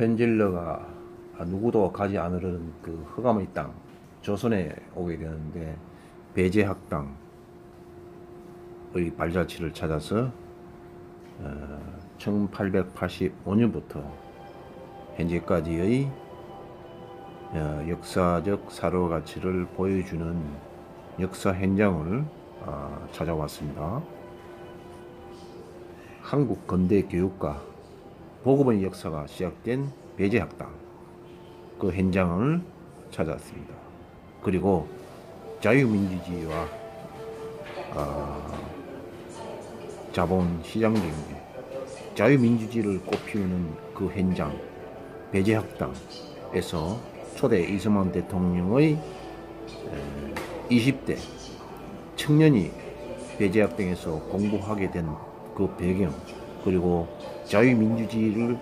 어, 아펜젤러가 누구도 가지 않으려는 그 허감의 땅 조선에 오게 되는데 배제학당의 발자취를 찾아서 어, 1885년부터 현재까지의 어, 역사적 사료 가치를 보여주는 역사 현장을 어, 찾아왔습니다. 한국 근대 교육과 보급의 역사가 시작된 배제학당 그 현장을 찾았습니다. 그리고 자유민주주의와 어, 자본시장 경제 자유민주주의를 꽃피우는 그 현장 배제학당에서 초대 이승만 대통령의 20대 청년이 배제학당에서 공부하게 된 그 배경 그리고 자유민주주의를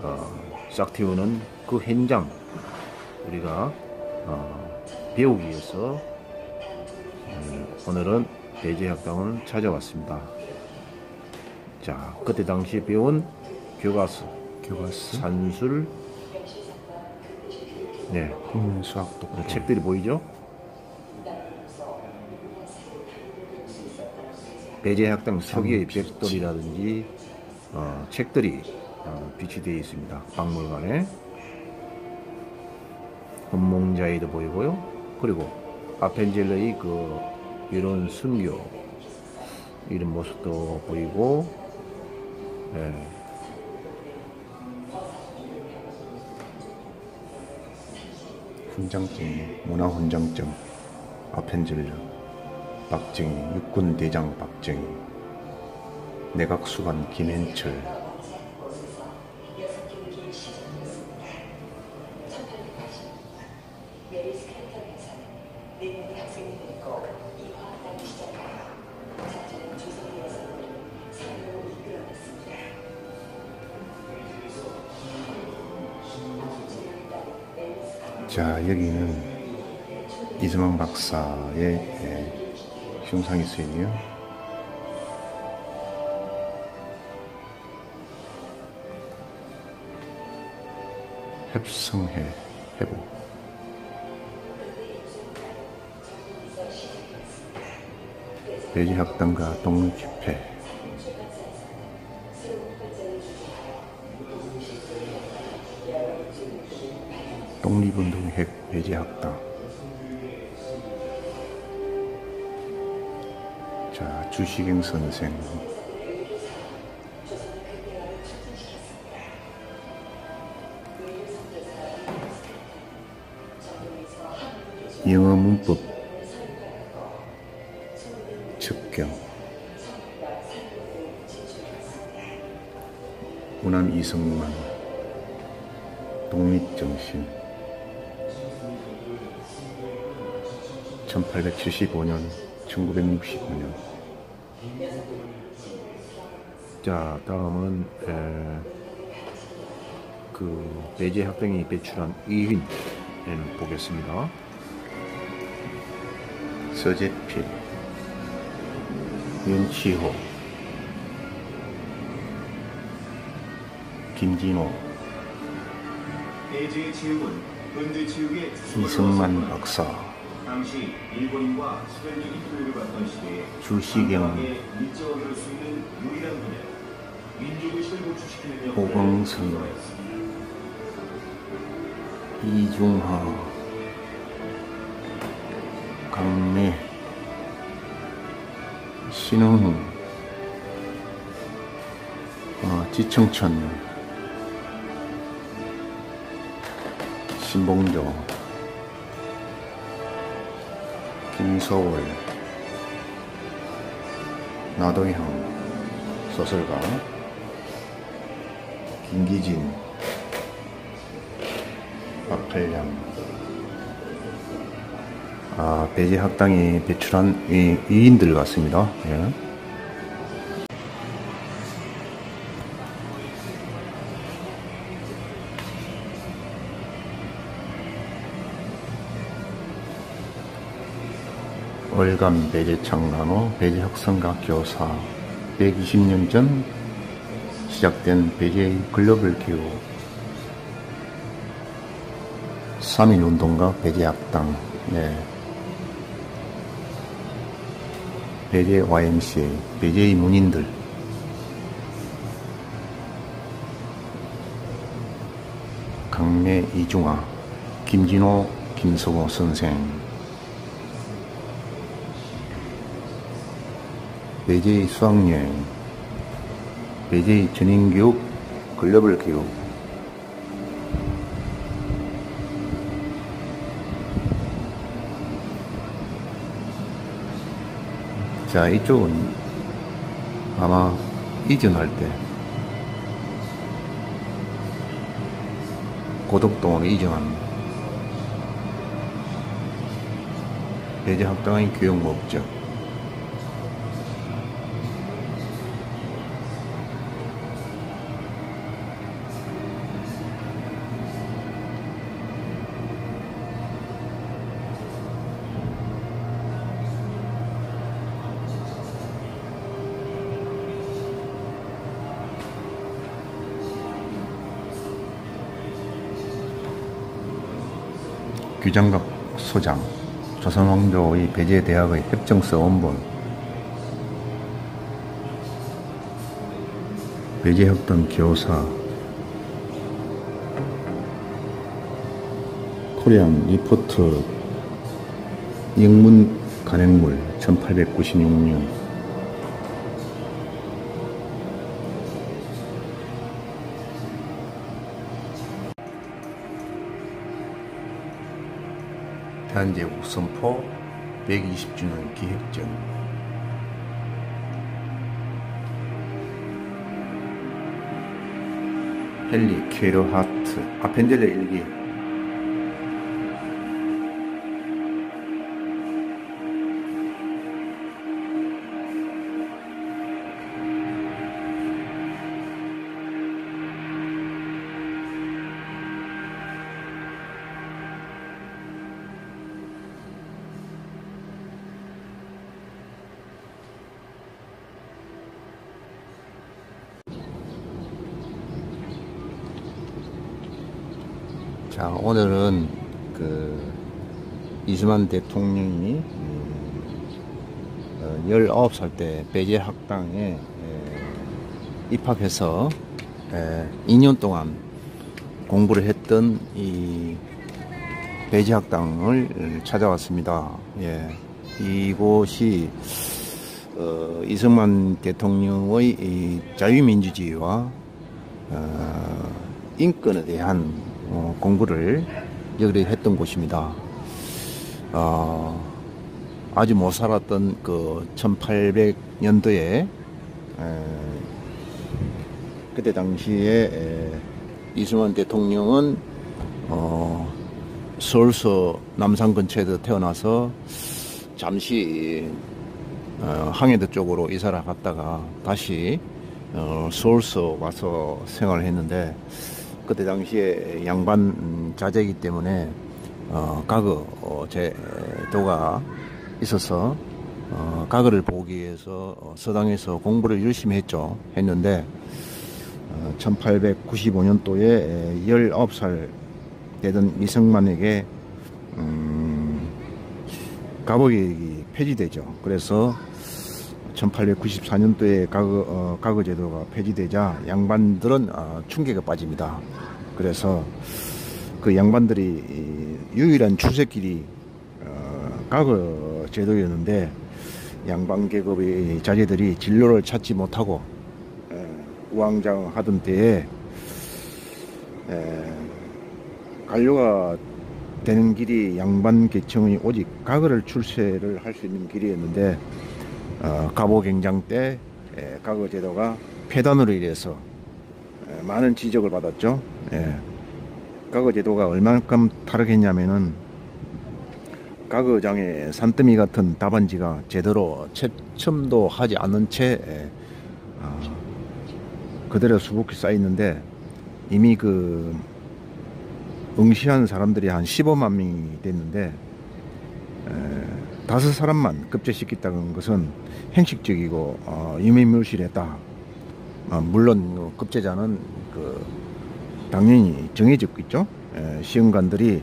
어, 싹틔우는 그 현장 우리가 어, 배우기 위해서 음, 오늘은 배제학당을 찾아왔습니다. 자, 그때 당시 배운 교과서, 교과서, 산술, 네, 국민수학 독해, 책들이 보이죠? 배제학당 서기의 벽돌이라든지 어, 책들이 어, 비치되어 있습니다. 박물관에 혼몽자에도 보이고요. 그리고 아펜젤러의 그 이런 순교 이런 모습도 보이고 예. 훈장증, 문화 훈장증, 아펜젤러, 박정희, 육군 대장 박정희, 내각수관 김현철, 자 여기는 이승만 박사의 예, 흉상이 쓰이네요. Heb성회 회복 배지학당과 독립집회 독립운동회 배제학당. 자 주시경 선생 영어 문법. 첩경. 호남 이승만. 독립정신. 1875년 1965년. 자 다음은 에, 그 배제 학생이 배출한 이윈을 보겠습니다. 서재필 윤치호, 김진호 이승만 박사 주시경, 수행하였습니다. 이중하 강래 신흥 어, 지청천 신봉조 김서월 나도형 소설가 김기진 박팔량 아, 배제 학당이 배출한 이, 위인들 같습니다. 예. 월간 배제창 나노 배제학생과 교사 120년 전 시작된 BJ 글로벌 기후 3.1 운동과 BJ 학당 네. BJ YMCA BJ 문인들. 강내 이중화 김진호 김석호 선생. BJ 수학여행 BJ 전인교육 글로벌 교육 자 이쪽은 아마 이전할 때 고덕동으로 이전한 배제 학당의 교육 목적 규장갑 소장 조선왕조의 배제대학의 협정서 원본 배제협동 교사 코리안 리포트 영문 간행물 1896년 대한제국 선포 120주년 기획전. 헨리 퀘러 하트 아펜젤레 일기 이승만 대통령이 음, 어, 19살 때 배제 학당에 에, 입학해서 에, 2년 동안 공부를 했던 이 배제 학당을 찾아왔습니다. 예. 이곳이 어, 이승만 대통령의 이 자유민주주의와 어, 인권에 대한 어, 공부를 여기 했던 곳입니다. 어, 아주 못 살았던 그 1800년도에 그때 당시에 에, 이승만 대통령은 어, 서울서 남산 근처에서 태어나서 잠시 어, 항해도 쪽으로 이사를 갔다가 다시 어, 서울서 와서 생활을 했는데 그때 당시에 양반 음, 자제이기 때문에 어, 가거 어, 제도가 있어서 어, 가거를 보기 위해서 어, 서당에서 공부를 열심히 했죠. 했는데 어, 1895년도에 19살 되던 이승만에게 음, 가보계획이 폐지되죠. 그래서 1894년도에 가거, 어, 가거 제도가 폐지되자 양반들은 어, 충격에 빠집니다. 그래서 그 양반들이 이 유일한 출세길이 어, 가거 제도였는데 양반 계급의 자제들이 진로를 찾지 못하고 에, 우왕좌왕하던 때에 에, 관료가 되는 길이 양반 계층의 오직 가거를 출세를 할 수 있는 길이었는데 어, 가보갱장 때 에, 가거 제도가 폐단으로 인해서 에, 많은 지적을 받았죠. 예. 가거 제도가 얼만큼 다르겠냐면은 가거장에 산더미 같은 답안지가 제대로 채점도 하지 않은 채 에, 아, 그대로 수북히 쌓여 있는데 이미 그 응시한 사람들이 한 15만 명이 됐는데 에, 다섯 사람만 급제시켰다는 것은 행식적이고 어, 유명무실했다. 아, 물론 그 급제자는 그 당연히 정해져 있죠. 예, 시험관들이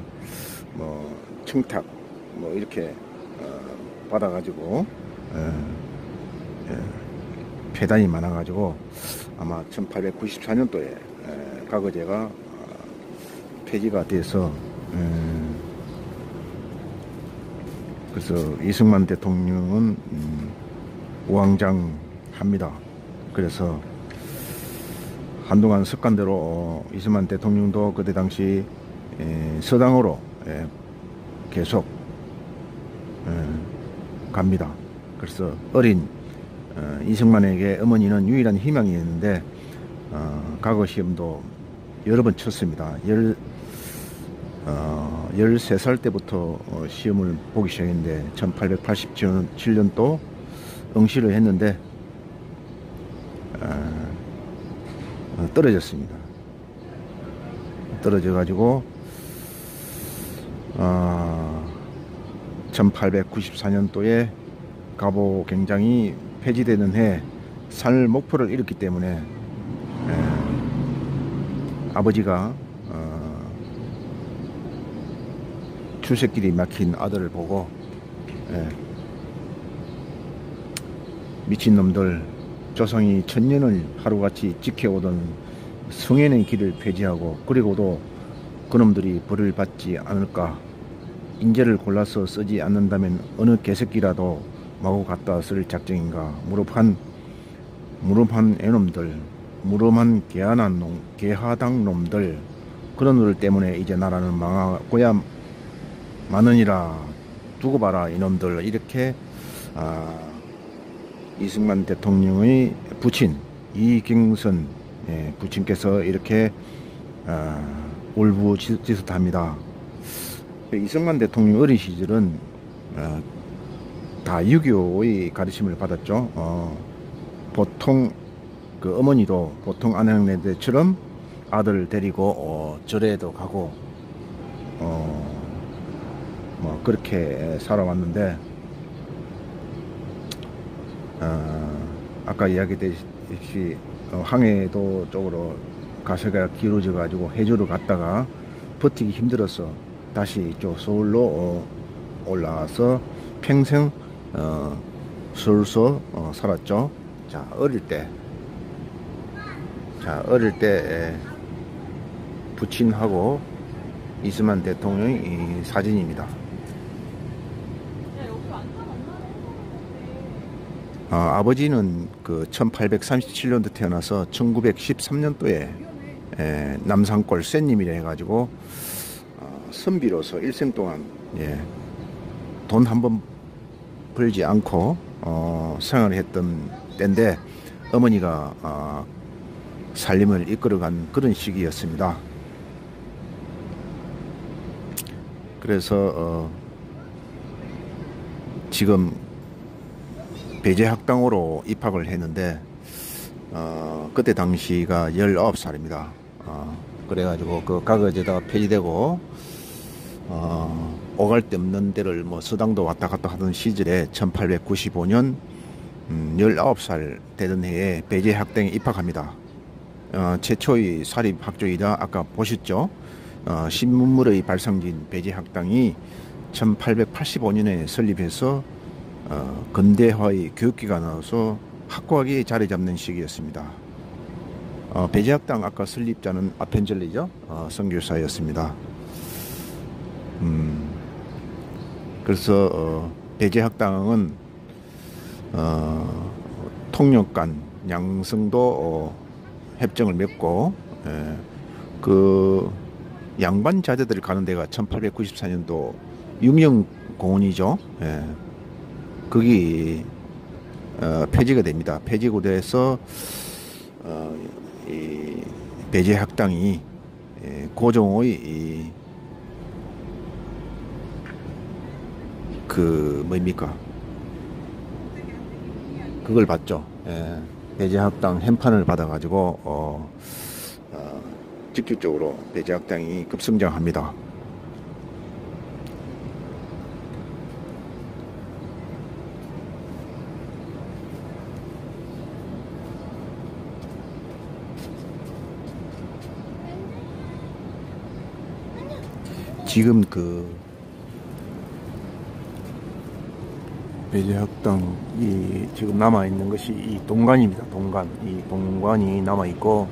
뭐 청탁 뭐 이렇게 어, 받아가지고 예, 예, 폐단이 많아가지고 아마 1894년도에 예, 가거제가 어, 폐지가 돼서 예, 그래서 이승만 대통령은 음, 우왕장 합니다. 그래서 한동안 습관대로 어, 이승만 대통령도 그때 당시 에, 서당으로 에, 계속 에, 갑니다. 그래서 어린 어, 이승만에게 어머니는 유일한 희망이었는데 어, 과거 시험도 여러 번 쳤습니다. 열, 어, 13살 때부터 어, 시험을 보기 시작했는데 1887년도 응시를 했는데 어, 어, 떨어졌습니다. 떨어져 가지고 어, 1894년도에 가보 경장이 폐지되는 해 살 목표를 잃었기 때문에 에, 아버지가 어, 출세길이 막힌 아들을 보고 예, 미친놈들 조상이 천년을 하루같이 지켜오던 성현의 길을 폐지하고 그리고도 그놈들이 벌을 받지 않을까. 인재를 골라서 쓰지 않는다면 어느 개새끼라도 마구 갖다 쓸 작정인가 무릎한 무릎한 애놈들 무릎한 개한한 놈 개하당 놈들. 그런 놈들 때문에 이제 나라는 망하고야 마느니라 두고 봐라 이놈들. 이렇게 아, 이승만 대통령의 부친 이경선 예, 부친께서 이렇게 아, 울부짖듯합니다. 이승만 대통령 어린 시절은 아, 다 유교의 가르침을 받았죠. 어, 보통 그 어머니도 보통 아내네들처럼 아들을 데리고 어, 절에도 가고 어, 뭐 그렇게 살아왔는데 어, 아까 이야기했듯이 어, 항해도 쪽으로 가세가 길어져 가지고 해주로 갔다가 버티기 힘들어서 다시 이쪽 서울로 어, 올라와서 평생 어, 서울서 어, 살았죠. 자 어릴 때, 자 어릴 때 부친하고 이승만 대통령의 이 사진입니다. 어, 아버지는 그 1837년도 태어나서 1913년도에 에, 남산골 쌤님이라 해가지고 어, 선비로서 일생 동안 예, 돈 한 번 벌지 않고 어, 생활을 했던 때인데 어머니가 어, 살림을 이끌어간 그런 시기였습니다. 그래서 어, 지금 배제학당으로 입학을 했는데 어, 그때 당시가 19살입니다. 어, 그래가지고 그 가거제다가 폐지되고 어, 오갈 데 없는 데를 뭐 서당도 왔다 갔다 하던 시절에 1895년 음, 19살 되던 해에 배제학당에 입학합니다. 어, 최초의 사립학교이다 아까 보셨죠? 어, 신문물의 발상지인 배제학당이 1885년에 설립해서 어, 근대화의 교육기관으로서 확고하게 자리 잡는 시기였습니다. 어, 배제학당 아까 설립자는 아펜젤리죠. 어, 선교사였습니다. 음, 그래서 어, 배제학당은 어, 통역관 양성도 어, 협정을 맺고 예, 그 양반 자제들이 가는 데가 1894년도 유명 공원이죠. 예. 거기 어, 폐지가 됩니다. 폐지고 돼서 어, 이 배제 학당이 예, 고종의 이, 그 뭡니까? 그걸 받죠. 예, 배제 학당 현판을 받아가지고 어, 어, 직접적으로 배제 학당이 급성장합니다. 지금 그 배제학당이 지금 남아 있는 것이 이 동관입니다. 동관 이 동관이 남아 있고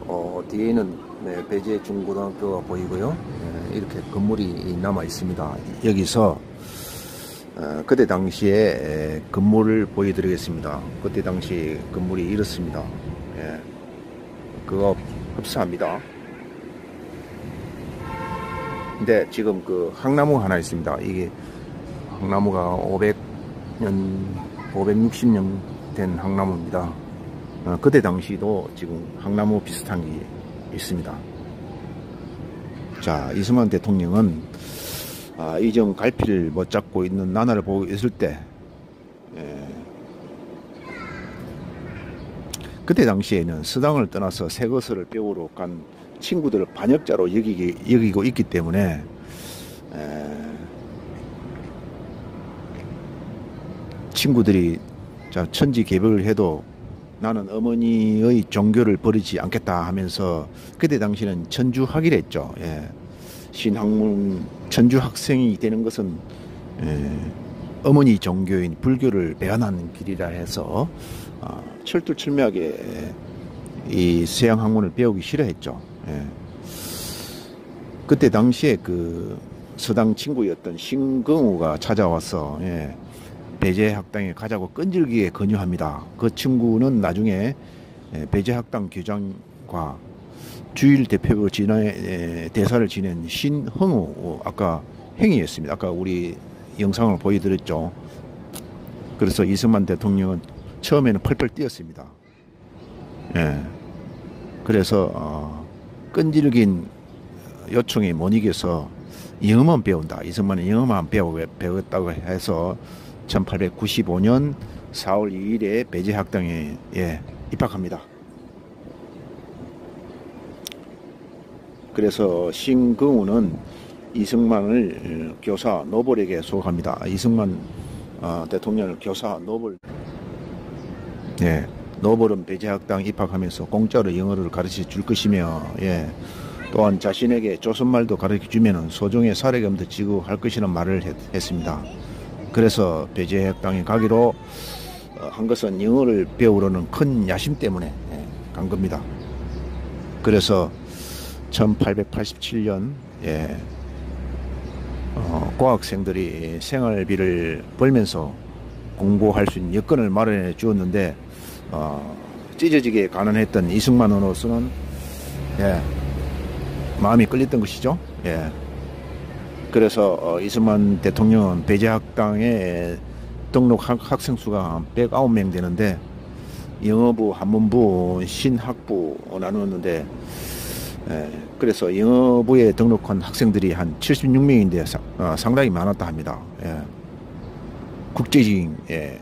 어, 뒤에는 네, 배제 중고등학교가 보이고요. 네, 이렇게 건물이 남아 있습니다. 여기서 어, 그때 당시에 에, 건물을 보여드리겠습니다. 그때 당시 건물이 이렇습니다. 예. 그거 흡사합니다. 근데 지금 그 항나무 하나 있습니다. 이게 항나무가 500년, 560년 된 항나무입니다. 어, 그때 당시도 지금 항나무 비슷한 게 있습니다. 자, 이승만 대통령은 아, 이정 갈피를 못 잡고 있는 나날을 보고 있을 때, 예, 그때 당시에는 서당을 떠나서 새것을 배우러 간 친구들을 반역자로 여기기, 여기고 있기 때문에, 에, 친구들이 자, 천지 개벽을 해도 나는 어머니의 종교를 버리지 않겠다 하면서 그때 당시는 천주학이라 했죠. 예. 신학문 천주 학생이 되는 것은 예, 어머니 종교인 불교를 배반하는 길이라 해서 아, 철두철미하게 이 서양 학문을 배우기 싫어했죠. 예. 그때 당시에 그 서당 친구였던 신경우가 찾아와서 예, 배제 학당에 가자고 끈질기게 권유합니다. 그 친구는 나중에 예, 배제 학당 교장과 주일 대표로 지난 예, 대사를 지낸 신흥우 아까 행위였습니다. 아까 우리 영상을 보여드렸죠. 그래서 이승만 대통령은 처음에는 펄펄 뛰었습니다. 예. 그래서 어, 끈질긴 요청에 못 이겨서 영어만 배운다. 이승만은 영어만 배웠다고 해서 1895년 4월 2일에 배제학당에 예, 입학합니다. 그래서 신경우는 이승만을 어, 교사 노벌에게 소개합니다. 이승만 어, 대통령을 교사 노벌 예, 노벌은 배제학당 입학하면서 공짜로 영어를 가르쳐 줄 것이며 예, 또한 자신에게 조선말도 가르쳐 주면 소종의 사례금도 지고 할 것이라는 말을 했, 습니다 그래서 배제학당에 가기로 어, 한 것은 영어를 배우려는 큰 야심 때문에 예, 간 겁니다. 그래서 1887년 예, 어, 고학생들이 생활비를 벌면서 공부할 수 있는 여건을 마련해 주었는데 어, 찢어지게 가난했던 이승만으로서는 예, 마음이 끌렸던 것이죠. 예. 그래서 어, 이승만 대통령은 배제학당에 등록 학, 학생 수가 109명 되는데 영어부, 한문부, 신학부 나누었는데 예, 그래서 영어부에 등록한 학생들이 한 76명인데 사, 어, 상당히 많았다 합니다. 예. 국제적인 예.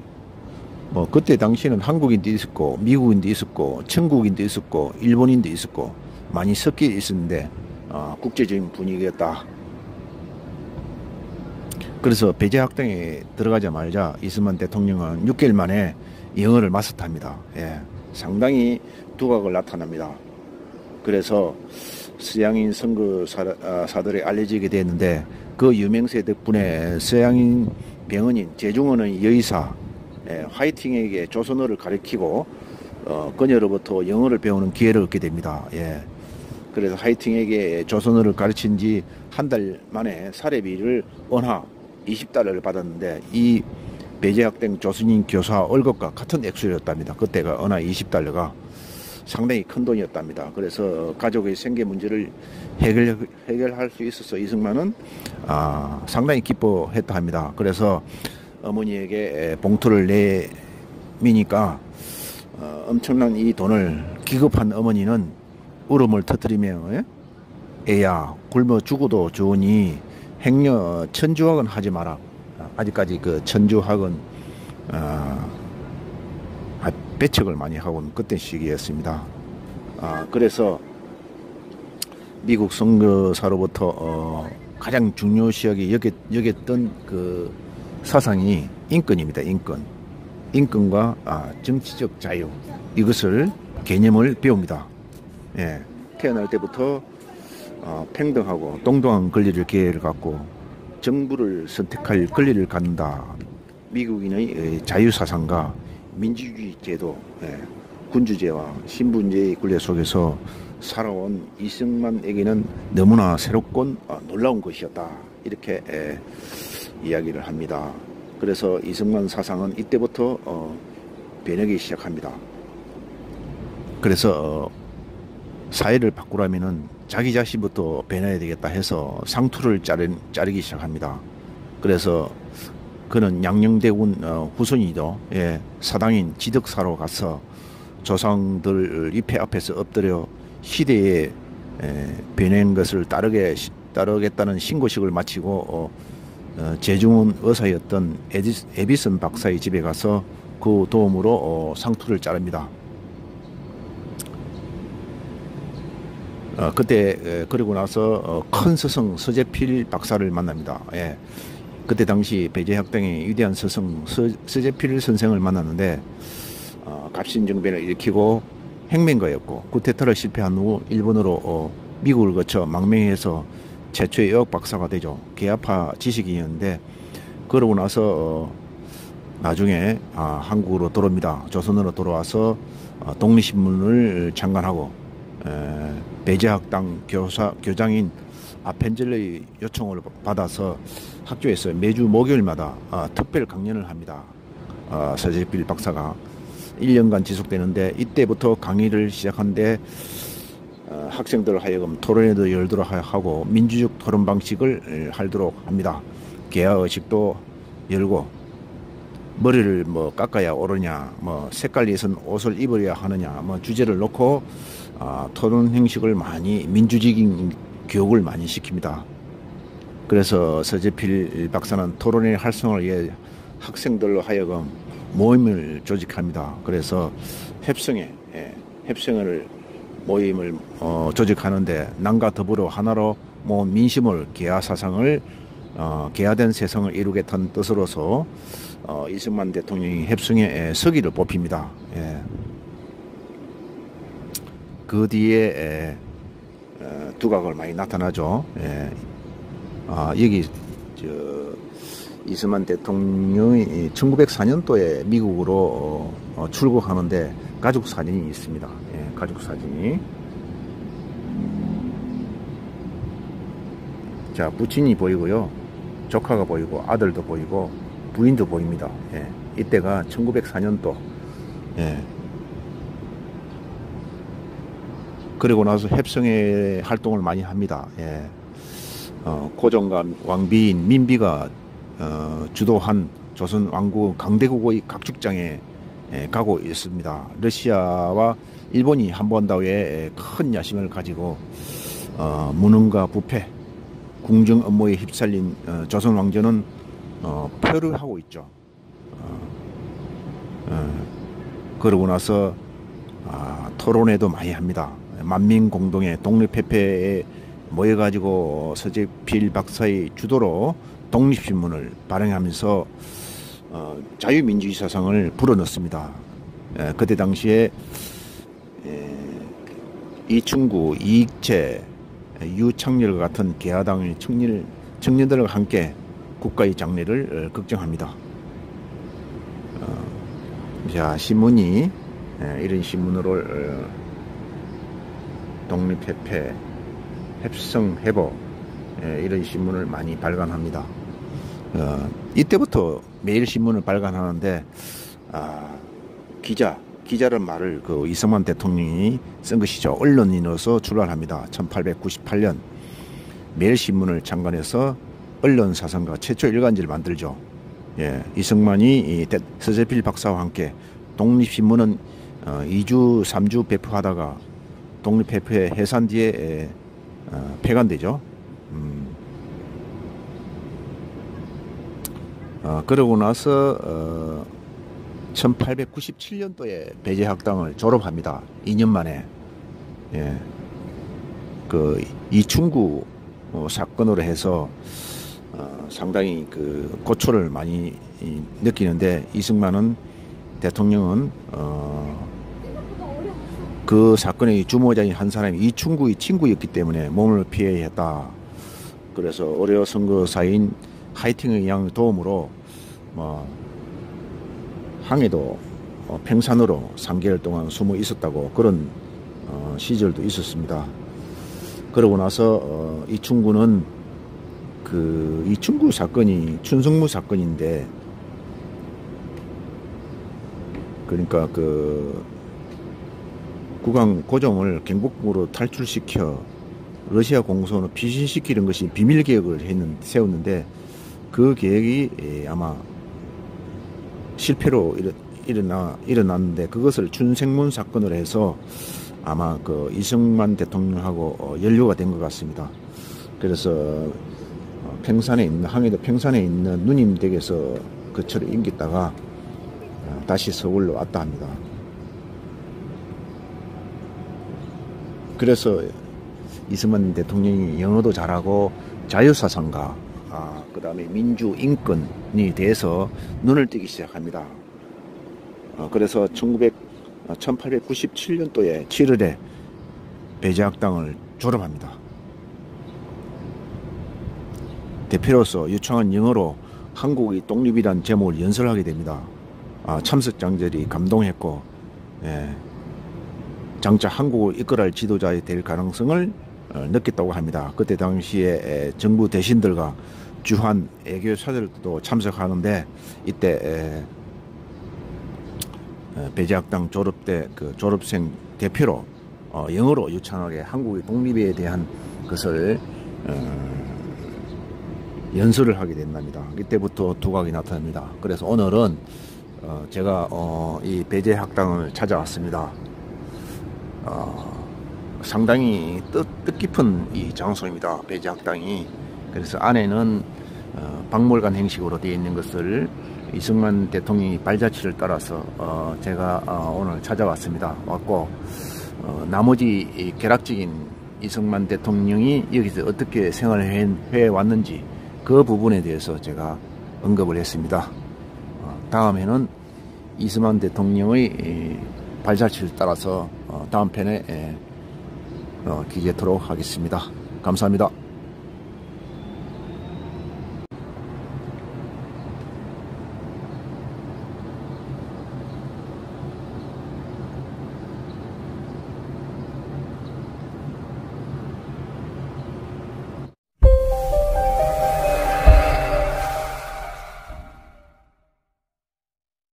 뭐 그때 당시에는 한국인도 있었고 미국인도 있었고 천국인도 있었고 일본인도 있었고 많이 섞여 있었는데 어, 국제적인 분위기였다. 그래서 배제학당에 들어가자마자 이승만 대통령은 6개월 만에 영어를 마스터합니다. 예. 상당히 두각을 나타납니다. 그래서 서양인 선거사들이 알려지게 됐는데 그 유명세 덕분에 서양인 병원인 제중원의 여의사 예, 화이팅에게 조선어를 가르치고 어, 그녀로부터 영어를 배우는 기회를 얻게 됩니다. 예. 그래서 화이팅에게 조선어를 가르친 지 한 달 만에 사례비를 원화 20달러를 받았는데 이 배제학생 조선인 교사 월급과 같은 액수였답니다. 그때가 원화 20달러가 상당히 큰 돈이었답니다. 그래서 가족의 생계 문제를 해결, 해결할 수 있어서 이승만은 아, 상당히 기뻐했다 합니다. 그래서 어머니에게 봉투를 내미니까 어, 엄청난 이 돈을 기급한 어머니는 울음을 터뜨리며 예? 애야 굶어 죽어도 좋으니 행여 천주학은 하지 마라. 아직까지 그 천주학은 어, 배척을 많이 하고 그때 시기였습니다. 아, 그래서 미국 선거사로부터 어, 가장 중요시하게 여겼, 여겼던 그 사상이 인권입니다. 인권. 인권과 아, 정치적 자유 이것을 개념을 배웁니다. 예, 태어날 때부터 어, 평등하고 동등한 권리를 기회를 갖고 정부를 선택할 권리를 갖는다. 미국인의 에, 자유사상과 민주주의 제도, 예, 군주제와 신분제의 굴레 속에서 살아온 이승만에게는 너무나 새롭곤 어, 놀라운 것이었다. 이렇게 에, 이야기를 합니다. 그래서 이승만 사상은 이때부터 어, 변하기 시작합니다. 그래서 어, 사회를 바꾸려면은 자기 자신부터 변해야 되겠다 해서 상투를 자르, 자르기 시작합니다. 그래서 그는 양녕대군 어, 후손이죠. 예, 사당인 지덕사로 가서 조상들 입회 앞에서 엎드려 시대에 에, 변한 것을 따르게 시- 따르겠다는 신고식을 마치고 어, 어, 재중은 의사였던 에디, 에비슨 박사의 집에 가서 그 도움으로 어, 상투를 자릅니다. 어, 그때 에, 그리고 나서 어, 큰 스승 서재필 박사를 만납니다. 예. 그때 당시 배제학당의 위대한 스승 서, 서재필 선생을 만났는데 어, 갑신정변을 일으키고 행맹가였고 구테타를 실패한 후 일본으로 어, 미국을 거쳐 망명해서 최초의 의학 박사가 되죠. 개아파 지식인이었는데 그러고 나서 어, 나중에 아, 한국으로 돌아옵니다. 조선으로 돌아와서 어, 독립신문을 창간하고 에, 배제학당 교사 교장인 아펜젤의 요청을 받아서 학교에서 매주 목요일마다 아, 특별 강연을 합니다. 아, 서재필 박사가 1년간 지속되는데 이때부터 강의를 시작한데 어, 학생들 하여금 토론회도 열도록 하- 하고 민주적 토론 방식을 에, 하도록 합니다. 개화 의식도 열고 머리를 뭐 깎아야 오르냐, 뭐 색깔이 있은 옷을 입어야 하느냐, 뭐 주제를 놓고 아, 토론 형식을 많이 민주적인 교육을 많이 시킵니다. 그래서 서재필 박사는 토론회 활성화를 위해 학생들로 하여금 모임을 조직합니다. 그래서 협성회, 예, 협성을 모임을 어, 조직하는데 남과 더불어 하나로 모은 민심을 개화 사상을 어, 개화된 세상을 이루겠다는 뜻으로서 어, 이승만 대통령이 협성회 서기를 뽑힙니다. 예. 그 뒤에 에, 어, 두각을 많이 나타나죠. 예. 아, 여기 저 이승만 대통령이 1904년도에 미국으로 어, 어, 출국하는데 가족 사진이 있습니다. 예, 가족 사진이. 자, 부친이 보이고요. 조카가 보이고 아들도 보이고 부인도 보입니다. 예, 이때가 1904년도. 예. 그리고 나서 협성회 활동을 많이 합니다. 예. 어, 고종과 왕비인 민비가 어, 주도한 조선 왕국 강대국의 각축장에 예, 가고 있습니다. 러시아와 일본이 한반도에 큰 야심을 가지고 어, 무능과 부패, 궁정 업무에 휩쓸린 어, 조선 왕조는 어, 표를 하고 있죠. 어, 어, 그러고 나서 아, 토론회도 많이 합니다. 만민 공동의 독립협회에 모여가지고 서재필 박사의 주도로 독립신문을 발행하면서 어, 자유민주주의 사상을 불어넣습니다. 에, 그때 당시에 에, 이충구, 이익채, 유창렬 같은 개화당의 청년, 청년들과 함께 국가의 장래를 어, 걱정합니다. 어, 자 신문이 에, 이런 신문으로 어, 독립협회, 협성회보 예, 이런 신문을 많이 발간합니다. 어, 이때부터 매일 신문을 발간하는데 아, 기자 기자란 말을 그 이승만 대통령이 쓴 것이죠. 언론인으로서 출발합니다. 1898년 매일 신문을 창간해서 언론 사상가 최초 일간지를 만들죠. 예, 이승만이 이 대- 서재필 박사와 함께 독립신문은 어, 2주, 3주 배포하다가 독립협회 해산 뒤에 에, 어, 폐간되죠. 음. 어, 그러고 나서 어, 1897년도에 배제학당을 졸업합니다. 2년 만에. 예. 그 이충구 어, 사건으로 해서 어, 상당히 그 고초를 많이 이, 느끼는데 이승만은 대통령은 어, 그 사건의 주모자인 한 사람이 이충구의 친구였기 때문에 몸을 피해야 했다. 그래서 어려 선거 사인 하이팅의 양 도움으로 뭐 항해도 어, 평산으로 3개월 동안 숨어 있었다고 그런 어, 시절도 있었습니다. 그러고 나서 어, 이충구는 그 이충구 사건이 춘성무 사건인데 그러니까 그 국왕 고종을 경복궁으로 탈출시켜 러시아 공소는 피신시키는 것이 비밀 계획을 했는, 세웠는데 그 계획이 예, 아마 실패로 일어, 일어나, 일어났는데 그것을 춘생문 사건으로 해서 아마 그 이승만 대통령하고 어, 연루가 된 것 같습니다. 그래서 어, 평산에 있는 항해도 평산에 있는 누님 댁에서 거처를 임겼다가 어, 다시 서울로 왔다 합니다. 그래서 이승만 대통령이 영어도 잘하고 자유사상가, 아, 그 다음에 민주 인권에 대해서 눈을 뜨기 시작합니다. 어, 그래서 1900, 1897년도에 7월에 배제학당을 졸업합니다. 대표로서 유창한 영어로 한국의 독립이란 제목을 연설하게 됩니다. 아, 참석장들이 감동했고, 예, 장차 한국을 이끌어갈 지도자에 될 가능성을 어, 느꼈다고 합니다. 그때 당시에 에, 정부 대신들과 주한 애교사들도 참석하는데 이때 에, 에, 배제학당 졸업 때 그 졸업생 대표로 어, 영어로 유창하게 한국의 독립에 대한 것을 어, 연설을 하게 된답니다. 이때부터 두각이 나타납니다. 그래서 오늘은 어, 제가 어, 이 배제학당을 찾아왔습니다. 어, 상당히 뜻, 뜻깊은 이 장소입니다. 배제학당이. 그래서 안에는 어, 박물관 형식으로 되어 있는 것을 이승만 대통령이 발자취를 따라서 어, 제가 어, 오늘 찾아왔습니다. 왔고 어, 나머지 이 개락적인 이승만 대통령이 여기서 어떻게 생활을 해, 해 왔는지 그 부분에 대해서 제가 언급을 했습니다. 어, 다음에는 이승만 대통령의 이, 발자취를 따라서 어, 다음 편에 에, 어, 기재토록 하겠습니다. 감사합니다.